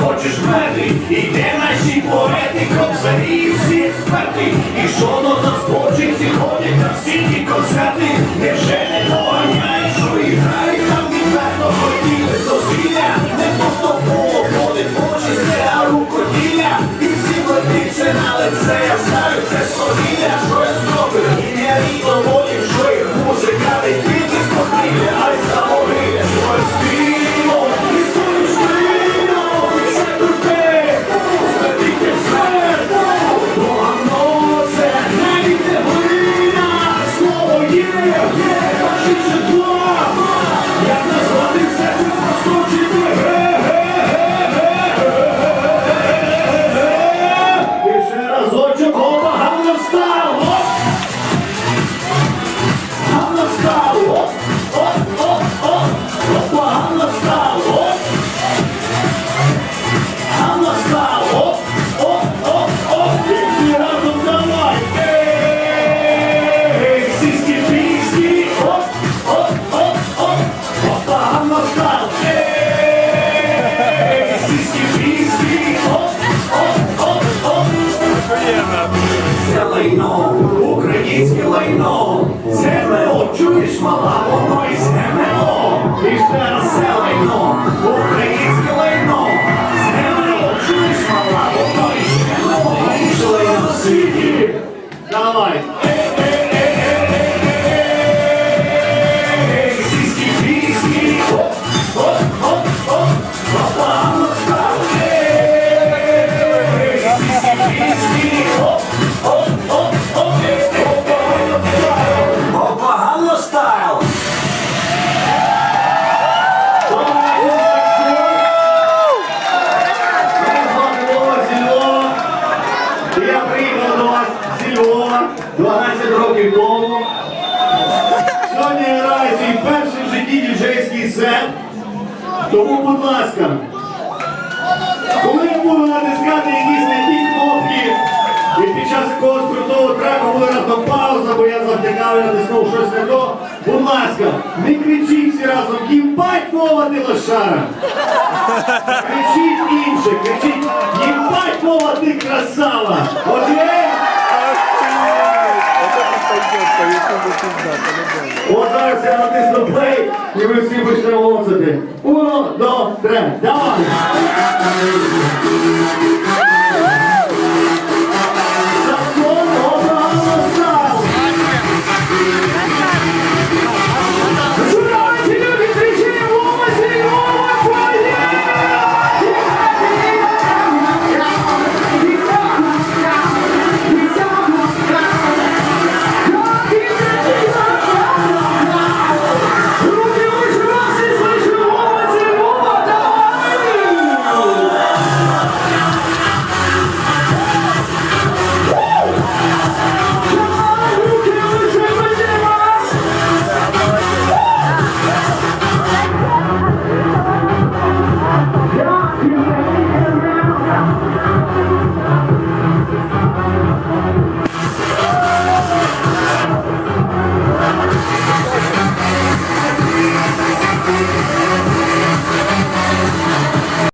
Хочеш меди, і наші поети, кобзарі всі експерти, і що на і всі потіче на лице, я знаю, це свобілля, що я лайно, українське лайно, ЗМО, чуєш мала, воно і ЗМО, і ще раз. Це лайно, українське лайно, ЗМО, чуєш мала, воно із ГМО, інше лайно в світі. Давай. 12 років тому. Сьогодні я граю свій перший в житті діджейський сет. Тому, будь ласка, коли я буду натискати якісь не ті кнопки, і під час якогось крутого треку буде раптом пауза, бо я завтикав і натиснув щось не то, будь ласка, не кричіть всі разом, їбать мова ти лошара! Кричіть інше, кричіть, їбать мова ти красава! Окей? От зараз я натисну плей, і ви всі почнемо лоцати. Уно, до, три, давай!